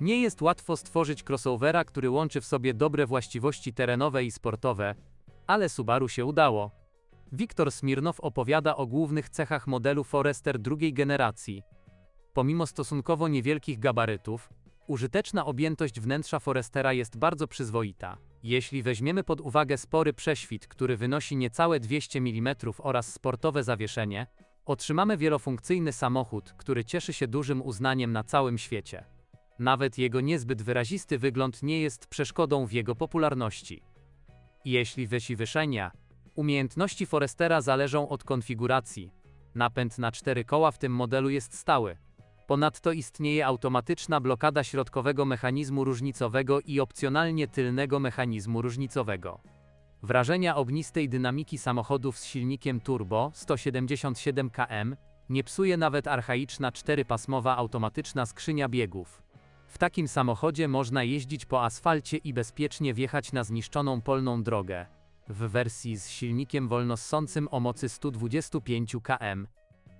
Nie jest łatwo stworzyć crossovera, który łączy w sobie dobre właściwości terenowe i sportowe, ale Subaru się udało. Wiktor Smirnow opowiada o głównych cechach modelu Forester drugiej generacji. Pomimo stosunkowo niewielkich gabarytów, użyteczna objętość wnętrza Forestera jest bardzo przyzwoita. Jeśli weźmiemy pod uwagę spory prześwit, który wynosi niecałe 200 mm oraz sportowe zawieszenie, otrzymamy wielofunkcyjny samochód, który cieszy się dużym uznaniem na całym świecie. Nawet jego niezbyt wyrazisty wygląd nie jest przeszkodą w jego popularności. Jeśli wysi wyszenia, umiejętności Forestera zależą od konfiguracji. Napęd na cztery koła w tym modelu jest stały. Ponadto istnieje automatyczna blokada środkowego mechanizmu różnicowego i opcjonalnie tylnego mechanizmu różnicowego. Wrażenia ognistej dynamiki samochodów z silnikiem turbo 177 km nie psuje nawet archaiczna czterypasmowa automatyczna skrzynia biegów. W takim samochodzie można jeździć po asfalcie i bezpiecznie wjechać na zniszczoną polną drogę. W wersji z silnikiem wolnossącym o mocy 125 km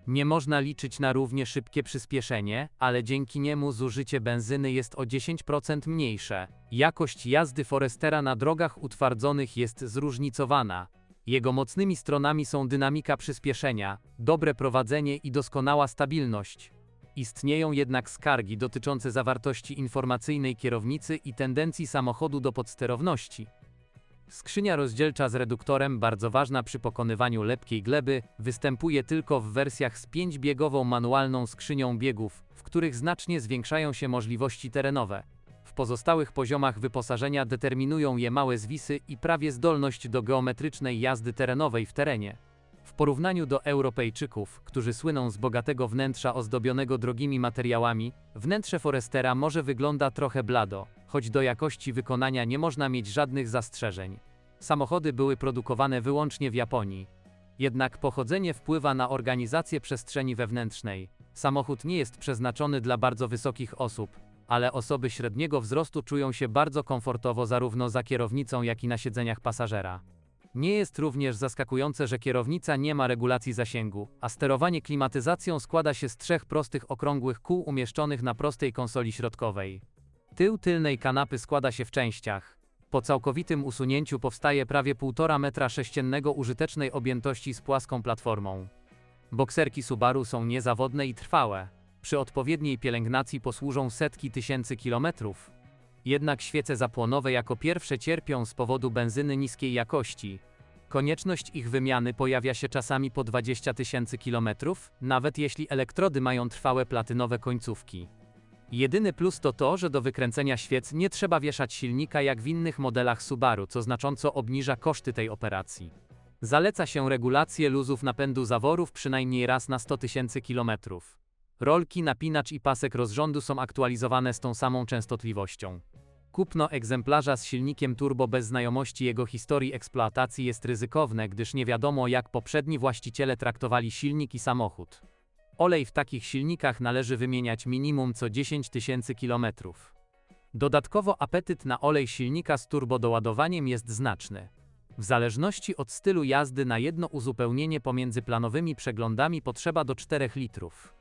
nie można liczyć na równie szybkie przyspieszenie, ale dzięki niemu zużycie benzyny jest o 10% mniejsze. Jakość jazdy Forestera na drogach utwardzonych jest zróżnicowana. Jego mocnymi stronami są dynamika przyspieszenia, dobre prowadzenie i doskonała stabilność. Istnieją jednak skargi dotyczące zawartości informacyjnej kierownicy i tendencji samochodu do podsterowności. Skrzynia rozdzielcza z reduktorem, bardzo ważna przy pokonywaniu lepkiej gleby, występuje tylko w wersjach z 5-biegową manualną skrzynią biegów, w których znacznie zwiększają się możliwości terenowe. W pozostałych poziomach wyposażenia determinują je małe zwisy i prawie zdolność do geometrycznej jazdy terenowej w terenie. Porównaniu do Europejczyków, którzy słyną z bogatego wnętrza ozdobionego drogimi materiałami, wnętrze Forestera może wygląda trochę blado, choć do jakości wykonania nie można mieć żadnych zastrzeżeń. Samochody były produkowane wyłącznie w Japonii. Jednak pochodzenie wpływa na organizację przestrzeni wewnętrznej. Samochód nie jest przeznaczony dla bardzo wysokich osób, ale osoby średniego wzrostu czują się bardzo komfortowo zarówno za kierownicą, jak i na siedzeniach pasażera. Nie jest również zaskakujące, że kierownica nie ma regulacji zasięgu, a sterowanie klimatyzacją składa się z trzech prostych okrągłych kół umieszczonych na prostej konsoli środkowej. Tył tylnej kanapy składa się w częściach. Po całkowitym usunięciu powstaje prawie 1,5 metra sześciennego użytecznej objętości z płaską platformą. Bokserki Subaru są niezawodne i trwałe. Przy odpowiedniej pielęgnacji posłużą setki tysięcy kilometrów. Jednak świece zapłonowe jako pierwsze cierpią z powodu benzyny niskiej jakości. Konieczność ich wymiany pojawia się czasami po 20 tysięcy kilometrów, nawet jeśli elektrody mają trwałe platynowe końcówki. Jedyny plus to to, że do wykręcenia świec nie trzeba wieszać silnika jak w innych modelach Subaru, co znacząco obniża koszty tej operacji. Zaleca się regulację luzów napędu zaworów przynajmniej raz na 100 tysięcy kilometrów. Rolki, napinacz i pasek rozrządu są aktualizowane z tą samą częstotliwością. Kupno egzemplarza z silnikiem turbo bez znajomości jego historii eksploatacji jest ryzykowne, gdyż nie wiadomo jak poprzedni właściciele traktowali silnik i samochód. Olej w takich silnikach należy wymieniać minimum co 10 tysięcy kilometrów. Dodatkowo apetyt na olej silnika z turbodoładowaniem jest znaczny. W zależności od stylu jazdy na jedno uzupełnienie pomiędzy planowymi przeglądami potrzeba do 4 litrów.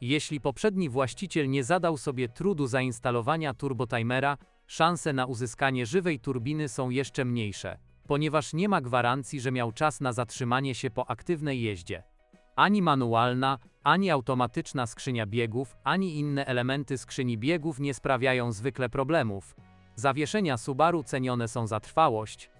Jeśli poprzedni właściciel nie zadał sobie trudu zainstalowania turbotimera, szanse na uzyskanie żywej turbiny są jeszcze mniejsze, ponieważ nie ma gwarancji, że miał czas na zatrzymanie się po aktywnej jeździe. Ani manualna, ani automatyczna skrzynia biegów, ani inne elementy skrzyni biegów nie sprawiają zwykle problemów. Zawieszenia Subaru cenione są za trwałość.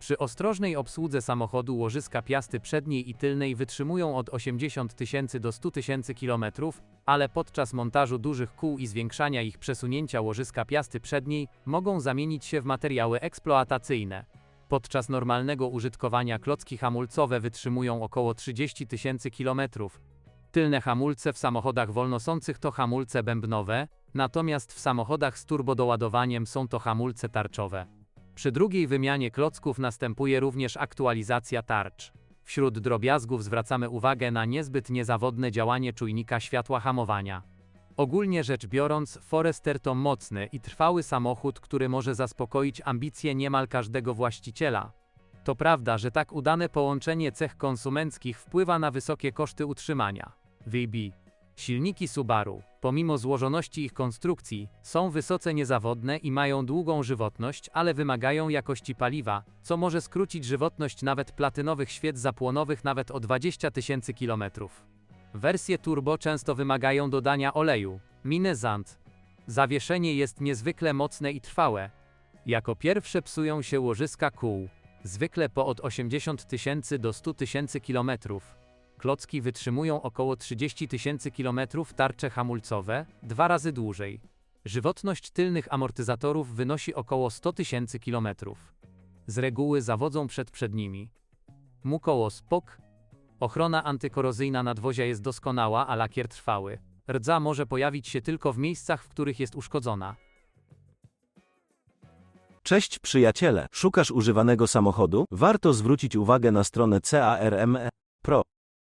Przy ostrożnej obsłudze samochodu łożyska piasty przedniej i tylnej wytrzymują od 80 tysięcy do 100 tysięcy kilometrów, ale podczas montażu dużych kół i zwiększania ich przesunięcia łożyska piasty przedniej mogą zamienić się w materiały eksploatacyjne. Podczas normalnego użytkowania klocki hamulcowe wytrzymują około 30 tysięcy kilometrów. Tylne hamulce w samochodach wolnosących to hamulce bębnowe, natomiast w samochodach z turbodoładowaniem są to hamulce tarczowe. Przy drugiej wymianie klocków następuje również aktualizacja tarcz. Wśród drobiazgów zwracamy uwagę na niezbyt niezawodne działanie czujnika światła hamowania. Ogólnie rzecz biorąc, Forester to mocny i trwały samochód, który może zaspokoić ambicje niemal każdego właściciela. To prawda, że tak udane połączenie cech konsumenckich wpływa na wysokie koszty utrzymania. VB. Silniki Subaru, pomimo złożoności ich konstrukcji, są wysoce niezawodne i mają długą żywotność, ale wymagają jakości paliwa, co może skrócić żywotność nawet platynowych świec zapłonowych nawet o 20 tysięcy kilometrów. Wersje turbo często wymagają dodania oleju, minezant. Zawieszenie jest niezwykle mocne i trwałe. Jako pierwsze psują się łożyska kół, zwykle po od 80 tysięcy do 100 tysięcy kilometrów. Klocki wytrzymują około 30 tysięcy kilometrów, tarcze hamulcowe dwa razy dłużej. Żywotność tylnych amortyzatorów wynosi około 100 tysięcy kilometrów. Z reguły zawodzą przed przednimi. Mukoło spok. Ochrona antykorozyjna nadwozia jest doskonała, a lakier trwały. Rdza może pojawić się tylko w miejscach, w których jest uszkodzona. Cześć przyjaciele, szukasz używanego samochodu? Warto zwrócić uwagę na stronę CARME Pro.